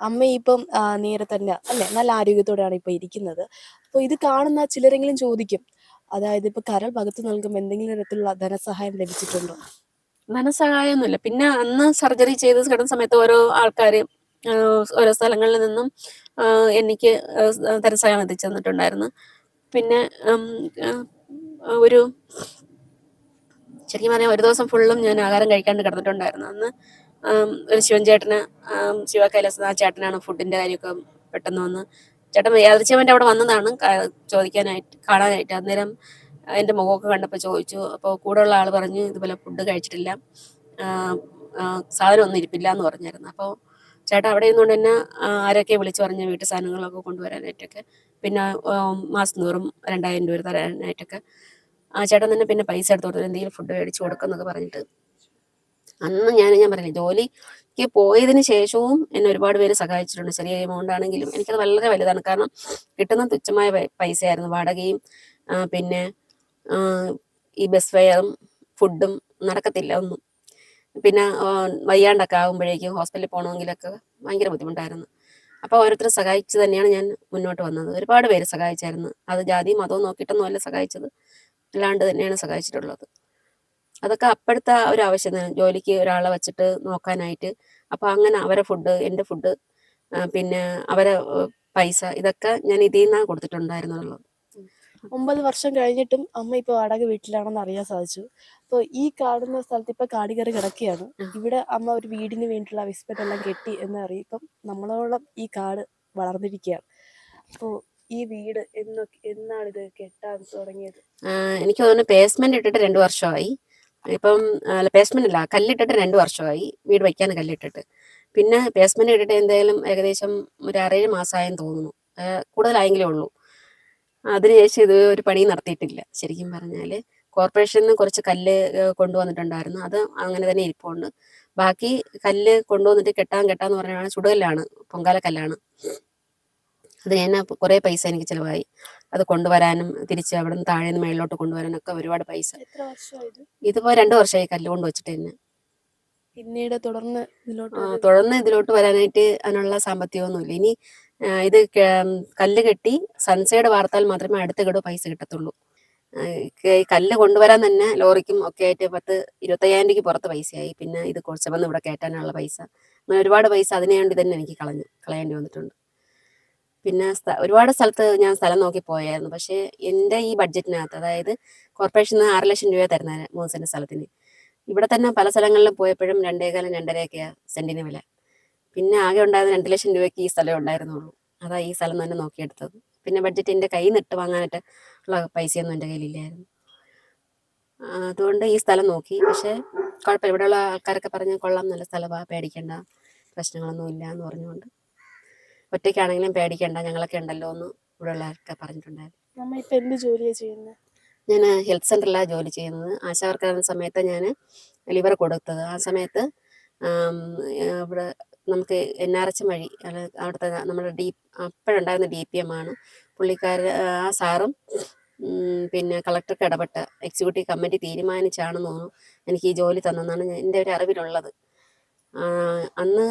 അമ്മ ഇപ്പം നേരെ തന്നെ അല്ലെ? നല്ല ആരോഗ്യത്തോടെയാണ് ഇപ്പൊ ഇരിക്കുന്നത്. അപ്പൊ ഇത് കാണുന്ന ചിലരെങ്കിലും ചോദിക്കും അതായത് ഇപ്പൊ കരൾ പകത്തു നൽകുമ്പോൾ എന്തെങ്കിലും തരത്തിലുള്ള ധനസഹായം ലഭിച്ചിട്ടുണ്ടോ? ധനസഹായമൊന്നുമില്ല. പിന്നെ അന്ന് സർജറി ചെയ്ത് കിടന്ന സമയത്ത് ഓരോ ആൾക്കാര് ഓരോ സ്ഥലങ്ങളിൽ നിന്നും എനിക്ക് ധനസഹായം എത്തിച്ചു തന്നിട്ടുണ്ടായിരുന്നു. പിന്നെ ഒരു ശരിക്കും പറഞ്ഞാൽ ഒരു ദിവസം ഫുള്ളും ഞാൻ ആഹാരം കഴിക്കാണ്ട് കിടന്നിട്ടുണ്ടായിരുന്നു. അന്ന് ഒരു ശിവൻ ചേട്ടന് ശിവ കൈലാസ് ചേട്ടനാണ് ഫുഡിന്റെ കാര്യമൊക്കെ പെട്ടെന്ന് വന്ന് ചേട്ടൻ യാദൃച്ഛവന്റെ അവിടെ വന്നതാണ്. ചോദിക്കാനായിട്ട് കാണാനായിട്ട്. അന്നേരം എന്റെ മുഖമൊക്കെ കണ്ടപ്പോൾ ചോദിച്ചു. അപ്പോൾ കൂടെയുള്ള ആൾ പറഞ്ഞു ഇതുപോലെ ഫുഡ് കഴിച്ചിട്ടില്ല. സാധനം ഒന്നും ഇരിപ്പില്ല എന്ന് പറഞ്ഞായിരുന്നു. അപ്പോൾ ചേട്ടൻ അവിടെ നിന്നുകൊണ്ട് തന്നെ ആരൊക്കെ വിളിച്ചു പറഞ്ഞ് വീട്ടു സാധനങ്ങളൊക്കെ കൊണ്ടുവരാനായിട്ടൊക്കെ പിന്നെ മാസം തോറും രണ്ടായിരം രൂപ തരാനായിട്ടൊക്കെ. ആ ചേട്ടൻ തന്നെ പിന്നെ പൈസ എടുത്ത് കൊടുത്തു എന്തെങ്കിലും ഫുഡ് മേടിച്ചു കൊടുക്കുന്നൊക്കെ പറഞ്ഞിട്ട്. അന്ന് ഞാൻ ഞാൻ പറഞ്ഞില്ലേ ജോലിക്ക് പോയതിന് ശേഷവും എന്നെ ഒരുപാട് പേര് സഹായിച്ചിട്ടുണ്ട്. ചെറിയ എമൗണ്ട് ആണെങ്കിലും എനിക്കത് വളരെ വലുതാണ്. കാരണം കിട്ടുന്ന തുച്ഛമായ പൈസയായിരുന്നു. വാടകയും പിന്നെ ഈ ബസ് ഫെയറും ഫുഡും നടക്കത്തില്ല ഒന്നും. പിന്നെ വയ്യാണ്ടൊക്കെ ആകുമ്പോഴേക്കും ഹോസ്പിറ്റലിൽ പോകണമെങ്കിലൊക്കെ ഭയങ്കര ബുദ്ധിമുട്ടായിരുന്നു. അപ്പോൾ ഓരോരുത്തർ സഹായിച്ച് തന്നെയാണ് ഞാൻ മുന്നോട്ട് വന്നത്. ഒരുപാട് പേര് സഹായിച്ചായിരുന്നു. അത് ജാതി മതവും നോക്കിയിട്ടൊന്നും അല്ല സഹായിച്ചത്. അല്ലാണ്ട് തന്നെയാണ് സഹായിച്ചിട്ടുള്ളത്. അതൊക്കെ അപ്പോഴത്തെ ആ ഒരു ആവശ്യം ജോലിക്ക് ഒരാളെ വെച്ചിട്ട് നോക്കാനായിട്ട്. അപ്പോൾ അങ്ങനെ അവരെ ഫുഡ് എന്റെ ഫുഡ് പിന്നെ അവരെ പൈസ ഇതൊക്കെ ഞാൻ ഇതിൽ നിന്നാണ് കൊടുത്തിട്ടുണ്ടായിരുന്നുള്ളത്. ഒമ്പത് വർഷം കഴിഞ്ഞിട്ടും അമ്മ ഇപ്പൊ വാടക വീട്ടിലാണെന്ന് അറിയാൻ സാധിച്ചു. അപ്പോൾ ഈ കാണുന്ന സ്ഥലത്ത് ഇപ്പൊ കാടികറി കിടക്കുകയാണ്. ഇവിടെ അമ്മ ഒരു വീടിന് വേണ്ടിയുള്ള വിസ്പെറ്റ് എല്ലാം കെട്ടി എന്ന് അറിയും ഇപ്പം നമ്മളോളം ഈ കാട് വളർന്നിരിക്കുകയാണ്. അപ്പോൾ ഈ വീട് എന്നൊക്കെ എന്നാണ് ഇത് കെട്ടാൻ തുടങ്ങിയത്? എനിക്ക് തോന്നുന്നു പേസ്മെന്റ് ഇട്ടിട്ട് രണ്ടു വർഷമായി. ഇപ്പം ബേസ്മെന്റ് അല്ല കല്ലിട്ടിട്ട് രണ്ട് വർഷമായി. വീട് വയ്ക്കാൻ കല്ലിട്ടിട്ട്. പിന്നെ ബേസ്മെന്റ് ഇട്ടിട്ട് എന്തായാലും ഏകദേശം ഒരു ആറേഴ് മാസമായെന്ന് തോന്നുന്നു. കൂടുതലായെങ്കിലേ ഉള്ളൂ. അതിനുശേഷം ഇത് ഒരു പണി നടത്തിയിട്ടില്ല. ശരിക്കും പറഞ്ഞാൽ കോർപ്പറേഷനിൽ നിന്ന് കുറച്ച് കല്ല് കൊണ്ടുവന്നിട്ടുണ്ടായിരുന്നു. അത് അങ്ങനെ തന്നെ ഇരിപ്പുണ്ട്. ബാക്കി കല്ല് കൊണ്ടുവന്നിട്ട് കെട്ടാൻ കെട്ടാന്ന് പറഞ്ഞാൽ ചുടുകല്ലാണ് പൊങ്കാല കല്ലാണ് അത് ഞാൻ കുറേ പൈസ എനിക്ക് ചിലവായി. അത് കൊണ്ടുവരാനും തിരിച്ച് അവിടെ നിന്ന് താഴെ നിന്ന് മേളിലോട്ട് കൊണ്ടുവരാനും ഒക്കെ ഒരുപാട് പൈസ. ഇതിപ്പോ രണ്ടു വർഷമായി കല്ല് കൊണ്ട് വെച്ചിട്ട് തന്നെ. പിന്നീട് തുടർന്ന് തുടർന്ന് ഇതിലോട്ട് വരാനായിട്ട് അതിനുള്ള സാമ്പത്തികമൊന്നുമില്ല. ഇനി ഇത് കല്ല് കെട്ടി സൺസൈഡ് വാർത്താൽ മാത്രമേ അടുത്ത കിടോ പൈസ കിട്ടത്തുള്ളൂ. ഈ കല്ല് കൊണ്ടുവരാൻ തന്നെ ലോറിക്കും ഒക്കെ ആയിട്ട് പത്ത് ഇരുപത്തയ്യായിരം രൂപയ്ക്ക് പുറത്ത് പൈസയായി. പിന്നെ ഇത് കുറച്ച് വന്ന് ഇവിടെ കയറ്റാനുള്ള പൈസ. അങ്ങനെ ഒരുപാട് പൈസ അതിനു വേണ്ടി തന്നെ എനിക്ക് കളഞ്ഞു കളയേണ്ടി വന്നിട്ടുണ്ട്. പിന്നെ ഒരുപാട് സ്ഥലത്ത് ഞാൻ സ്ഥലം നോക്കി പോയായിരുന്നു. പക്ഷേ എന്റെ ഈ ബഡ്ജറ്റിനകത്ത് അതായത് കോർപ്പറേഷനിൽ നിന്ന് ആറ് ലക്ഷം രൂപ തരുന്നത് മൂന്ന് സ്ഥലത്തിന്. ഇവിടെ തന്നെ പല സ്ഥലങ്ങളിലും പോയപ്പോഴും രണ്ടേകാലം രണ്ടരയൊക്കെയാണ് സെന്റിന് വില. പിന്നെ ആകെ ഉണ്ടായിരുന്ന രണ്ട് ലക്ഷം രൂപയ്ക്ക് ഈ സ്ഥലം ഉണ്ടായിരുന്നുള്ളൂ. അതാ ഈ സ്ഥലം തന്നെ നോക്കിയെടുത്തത്. പിന്നെ ബഡ്ജറ്റ് എന്റെ കയ്യിൽ നിട്ട് വാങ്ങാനായിട്ട് ഉള്ള പൈസയൊന്നും എന്റെ കയ്യിലില്ലായിരുന്നു അതുകൊണ്ട് ഈ സ്ഥലം നോക്കി. പക്ഷേ കുഴപ്പമില്ല ഇവിടെയുള്ള ആൾക്കാരൊക്കെ പറഞ്ഞ് കൊള്ളാം നല്ല സ്ഥലമാണ് പേടിക്കേണ്ട പ്രശ്നങ്ങളൊന്നും ഇല്ല എന്ന് പറഞ്ഞുകൊണ്ട് ഒറ്റയ്ക്കാണെങ്കിലും പേടിക്കണ്ട ഞങ്ങളൊക്കെ ഉണ്ടല്ലോ എന്ന് ഇവിടെ ഉള്ളവരൊക്കെ പറഞ്ഞിട്ടുണ്ടായിരുന്നു. അമ്മ ഇപ്പൊ എന്ത് ജോലിയാ ചെയ്യുന്നത് ഞാൻ ഹെൽത്ത് സെന്ററിലാണ് ജോലി ചെയ്യുന്നത്. ആശാവർക്കാരുന്ന സമയത്ത് ഞാൻ ലിവർ കൊടുത്തത്. ആ സമയത്ത് ഇവിടെ നമുക്ക് എൻ ആർ എച്ച് വഴി അവിടുത്തെ നമ്മുടെ ഡി അപ്പോഴുണ്ടായിരുന്ന ഡി പി എം ആണ്. പുള്ളിക്കാർ ആ സാറും പിന്നെ കളക്ടർക്ക് ഇടപെട്ട് എക്സിക്യൂട്ടീവ് കമ്മിറ്റി തീരുമാനിച്ചാണെന്ന് തോന്നുന്നു. എനിക്ക് ഈ ജോലി തന്നെന്നാണ് എന്റെ ഒരു അറിവിലുള്ളത്. അന്ന്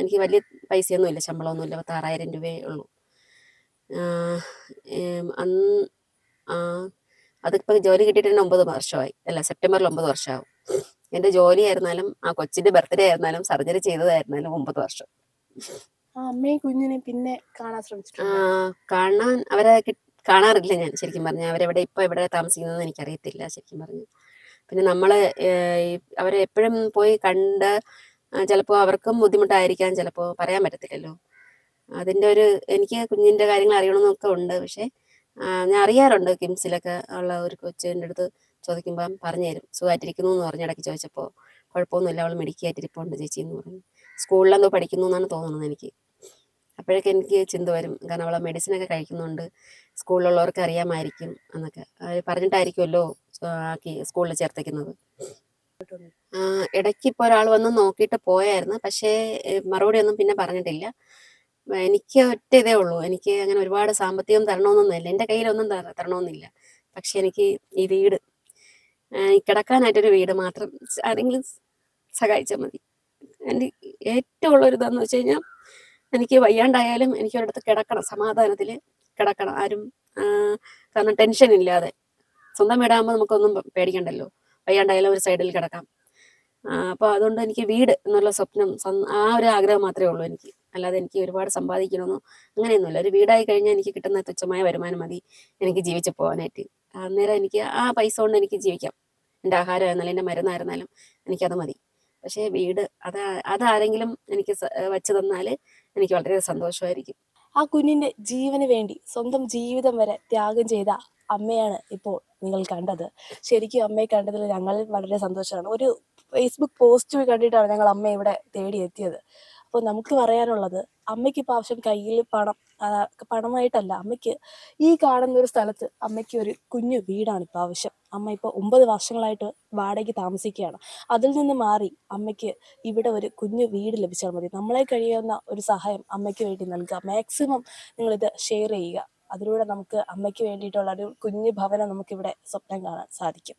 എനിക്ക് വലിയ പൈസയൊന്നും ഇല്ല ശമ്പളമൊന്നും ഇല്ല പത്താറായിരം രൂപയേ ഉള്ളൂ. അന്ന് അതിപ്പോൾ ജോലി കിട്ടിയിട്ട് തന്നെ ഒമ്പത് വർഷമായി. അല്ല സെപ്റ്റംബറിൽ ഒമ്പത് വർഷമാവും. എന്റെ ജോലി ആയിരുന്നാലും ആ കൊച്ചിന്റെ ബർത്ത്ഡേ ആയിരുന്നാലും സർജറി ചെയ്തതായിരുന്നാലും ഒമ്പത് വർഷം. അമ്മയും കുഞ്ഞിനെ പിന്നെ കാണാൻ ശ്രമിച്ചു കാണാൻ അവരെ കാണാറില്ല ഞാൻ ശരിക്കും പറഞ്ഞാൽ അവരെവിടെ ഇപ്പോൾ എവിടെ താമസിക്കുന്നതെന്ന് എനിക്കറിയത്തില്ല ശരിക്കും പറഞ്ഞു. പിന്നെ നമ്മൾ അവരെ എപ്പോഴും പോയി കണ്ട് ചിലപ്പോൾ അവർക്കും ബുദ്ധിമുട്ടായിരിക്കാം ചിലപ്പോൾ പറയാൻ പറ്റത്തില്ലല്ലോ. അതിന്റെ ഒരു എനിക്ക് കുഞ്ഞിന്റെ കാര്യങ്ങൾ അറിയണമെന്നൊക്കെ ഉണ്ട്. പക്ഷേ ഞാൻ അറിയാറുണ്ട് കിംസിലൊക്കെ ഉള്ള ഒരു കൊച്ചിന്റെ അടുത്ത് ചോദിക്കുമ്പം പറഞ്ഞു തരും. സുഖമായിട്ടിരിക്കുന്നു എന്ന് പറഞ്ഞ് ഇടയ്ക്ക് ചോദിച്ചപ്പോൾ കുഴപ്പമൊന്നുമില്ല അവൾ മിടുക്കിയായിട്ടിരിപ്പുണ്ട് ചേച്ചി എന്ന് പറഞ്ഞു. സ്കൂളിലെന്തോ പഠിക്കുന്നു എന്നാണ് തോന്നുന്നത് എനിക്ക്. അപ്പോഴൊക്കെ എനിക്ക് ചിന്ത വരും. കാരണം അവളെ മെഡിസിനൊക്കെ കഴിക്കുന്നുണ്ട്. സ്കൂളിലുള്ളവർക്ക് അറിയാമായിരിക്കും എന്നൊക്കെ. പറഞ്ഞിട്ടായിരിക്കുമല്ലോ ആക്കി സ്കൂളിൽ ചേർത്തേക്കുന്നത് ഇടയ്ക്ക് ഇപ്പോൾ ഒരാൾ വന്ന് നോക്കിയിട്ട് പോയായിരുന്നു. പക്ഷേ മറുപടി ഒന്നും പിന്നെ പറഞ്ഞിട്ടില്ല. എനിക്ക് ഒറ്റ ഇതേ ഉള്ളൂ. എനിക്ക് അങ്ങനെ ഒരുപാട് സാമ്പത്തികം തരണമെന്നൊന്നുമില്ല എന്റെ കയ്യിലൊന്നും തര- തരണമെന്നില്ല. പക്ഷെ എനിക്ക് ഈ വീട് കിടക്കാനായിട്ടൊരു വീട് മാത്രം ആരെങ്കിലും സഹായിച്ചാൽ മതി. എന്റെ ഏറ്റവും ഉള്ളൊരു ഇതെന്ന് വെച്ച് കഴിഞ്ഞാൽ എനിക്ക് വയ്യാണ്ടായാലും എനിക്ക് ഒരിടത്ത് കിടക്കണം. സമാധാനത്തിൽ കിടക്കണം. ആരും കാരണം ടെൻഷൻ ഇല്ലാതെ. സ്വന്തം വീടാകുമ്പോൾ നമുക്കൊന്നും പേടിക്കണ്ടല്ലോ. വയ്യാണ്ടായാലും ഒരു സൈഡിൽ കിടക്കാം. അപ്പോൾ അതുകൊണ്ട് എനിക്ക് വീട് എന്നുള്ള സ്വപ്നം ആ ഒരു ആഗ്രഹം മാത്രമേ ഉള്ളൂ എനിക്ക്. അല്ലാതെ എനിക്ക് ഒരുപാട് സമ്പാദിക്കണമെന്നോ അങ്ങനെയൊന്നുമില്ല. ഒരു വീടായി കഴിഞ്ഞാൽ എനിക്ക് കിട്ടുന്ന തുച്ഛമായ വരുമാനം മതി എനിക്ക് ജീവിച്ചു പോകാനായിട്ട് അന്നേരം എനിക്ക് ആ പൈസ കൊണ്ട് എനിക്ക് ജീവിക്കാം. എന്റെ ആഹാരമായിരുന്നാലും എന്റെ മരുന്നായിരുന്നാലും എനിക്കത് മതി. പക്ഷേ വീട് അത് അതാരെങ്കിലും എനിക്ക് വച്ചു തന്നാൽ എനിക്ക് വളരെ സന്തോഷമായിരിക്കും. ആ കുഞ്ഞിന്റെ ജീവന് വേണ്ടി സ്വന്തം ജീവിതം വരെ ത്യാഗം ചെയ്ത അമ്മയാണ് ഇപ്പോൾ നിങ്ങൾ കണ്ടത്. ശരിക്കും അമ്മയെ കണ്ടതിൽ ഞങ്ങൾ വളരെ സന്തോഷമാണ്. ഒരു ഫേസ്ബുക്ക് പോസ്റ്റ് കണ്ടിട്ടാണ് ഞങ്ങൾ അമ്മ ഇവിടെ തേടി എത്തിയത്. അപ്പോൾ നമുക്ക് പറയാനുള്ളത് അമ്മയ്ക്ക് ഇപ്പോൾ ആവശ്യം കയ്യിൽ പണം പണമായിട്ടല്ല അമ്മയ്ക്ക് ഈ കാണുന്ന ഒരു സ്ഥലത്ത് അമ്മയ്ക്ക് ഒരു കുഞ്ഞു വീടാണ് ഇപ്പോൾ ആവശ്യം. അമ്മ ഇപ്പോൾ ഒമ്പത് വർഷങ്ങളായിട്ട് വാടകയ്ക്ക് താമസിക്കുകയാണ്. അതിൽ നിന്ന് മാറി അമ്മയ്ക്ക് ഇവിടെ ഒരു കുഞ്ഞു വീട് ലഭിച്ചാൽ മതി. നമ്മളെ കഴിയുന്ന ഒരു സഹായം അമ്മയ്ക്ക് വേണ്ടി നൽകുക മാക്സിമം നിങ്ങളിത് ഷെയർ ചെയ്യുക. അതിലൂടെ നമുക്ക് അമ്മയ്ക്ക് വേണ്ടിയിട്ടുള്ള ഒരു കുഞ്ഞു ഭവനം നമുക്കിവിടെ സ്വപ്നം കാണാൻ സാധിക്കും.